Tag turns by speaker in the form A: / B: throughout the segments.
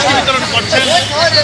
A: ধরে ধরে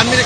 A: আমি